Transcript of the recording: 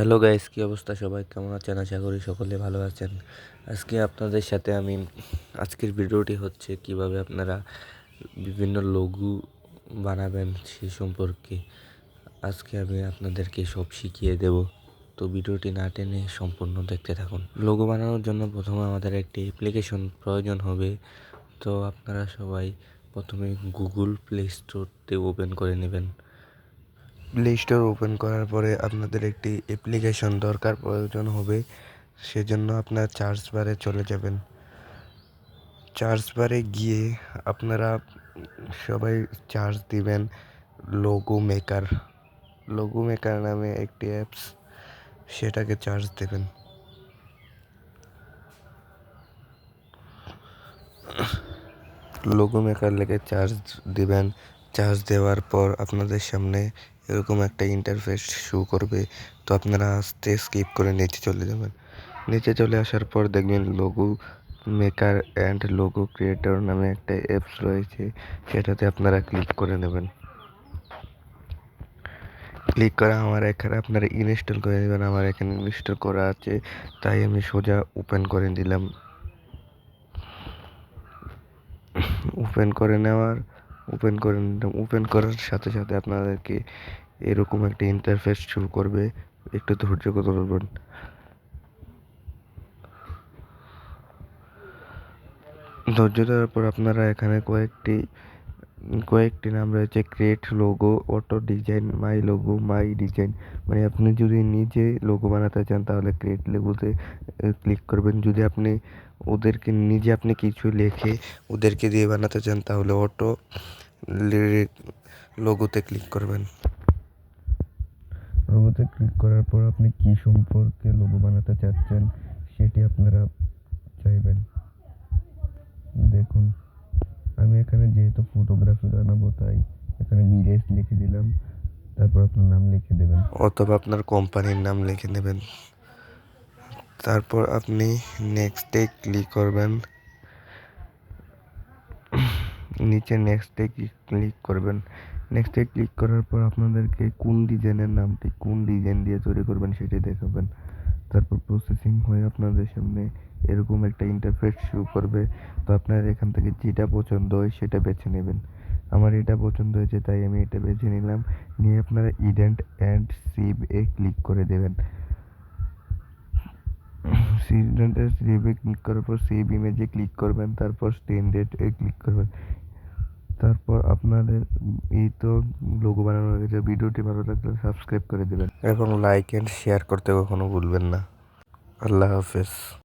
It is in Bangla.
হ্যালো গাইস, কী অবস্থা সবাই? কেমন আছেন? আশা করি সকলে ভালো আছেন। আজকে আপনাদের সাথে আমি আজকের ভিডিওটি হচ্ছে কীভাবে আপনারা বিভিন্ন লঘু বানাবেন সে সম্পর্কে। আজকে আমি আপনাদেরকে সব শিখিয়ে দেব। তো ভিডিওটি না টেনে সম্পূর্ণ দেখতে থাকুন। লোগো বানানোর জন্য প্রথমে আমাদের একটি অ্যাপ্লিকেশন প্রয়োজন হবে। তো আপনারা সবাই প্রথমে গুগল প্লে স্টোরতে ওপেন করে নেবেন। প্লে স্টোর ওপেন করার পরে আপনাদের একটি অ্যাপ্লিকেশন দরকার প্রয়োজন হবে, সেজন্য আপনার চার্জ বারে চলে যাবেন। চার্জ বারে গিয়ে আপনারা সবাই চার্জ দিবেন লোগো মেকার লোগো মেকার নামে একটি অ্যাপস সেটাকে চার্জ দেবেন। লোগো মেকার লেগে চার্জ দিবেন। চার্জ দেওয়ার পর আপনাদের সামনে এরকম একটা ইন্টারফেস শো করবে। তো আপনারা আস্তে স্কিপ করে নিচে চলে যাবেন। নিচে চলে আসার পর দেখবেন logo maker and logo creator নামে একটা অ্যাপস রয়েছে, সেটাতে আপনারা ক্লিক করে নেবেন। ক্লিক করা আমার এখানে আপনারা ইনস্টল করে নেবেন। আমার এখানে ইনস্টল করা আছে, তাই আমি সোজা ওপেন করে দিলাম ওপেন করে নেওয়ার ওপেন করেন ওপেন করার সাথে সাথে আপনাদেরকে এরকম একটা ইন্টারফেস শুরু করবে। একটু ধৈর্য ধরবেন। ধৈর্য ধরার পর আপনারা এখানে কয়েকটি কয়েকটি নাম রয়েছে create logo auto design my logo my design মানে আপনি যদি নিজে লোগো বানাতে চান, তাহলে ক্রিয়েট লোগোতে ক্লিক করবেন। যদি আপনি ওদেরকে, নিজে আপনি কিছু লিখে ওদেরকে দিয়ে বানাতে চান, তাহলে অটো লোগোতে ক্লিক করবেন। লোগোতে ক্লিক করার পর আপনি কি সম্পর্কে লোগো বানাতে চাচ্ছেন, সেটি আপনারা চাইবেন। দেখুন। এখানে যেহেতু ফটোগ্রাফি বানাবো তাই এখানে বিদেশ লিখে দিলাম। তারপর আপনার নাম লিখে দেবেন। অথবা আপনার কোম্পানির নাম লিখে নেবেন। তারপর আপনি নেক্সটে ক্লিক করবেন। নিচে নেক্সটে ক্লিক করবেন? নেক্সটে ক্লিক করার পর আপনাদেরকে কোন ডিজাইনের নামটি কোন ডিজাইন দিয়ে তৈরি করবেন সেটি দেখাবেন। তারপর প্রসেসিং হয়ে আপনাদের সামনে, এরকম একটা ইন্টারফেস শো করবে। তো আপনার এখান থেকে যেটা পছন্দ হয় সেটা বেছে নেবেন। আমার এটা পছন্দ হয়েছে, তাই আমি এটা বেছে নিলাম। নিয়ে আপনারা ইডেন্ট অ্যান্ড সেভ এ ক্লিক করে দেবেন। সিডেন্টে সেভে ক্লিক করার পর সেভ ইমেজে ক্লিক করবেন, তারপর স্ট্যান্ডার্ড এ ক্লিক করবেন। তারপর আপনাদের এই তো লোগো বানানো হয়ে গেছে ভিডিওটি ভালো লাগলে সাবস্ক্রাইব করে দেবেন। এবং লাইক অ্যান্ড শেয়ার করতে কখনো ভুলবেন না। আল্লাহ হাফেজ।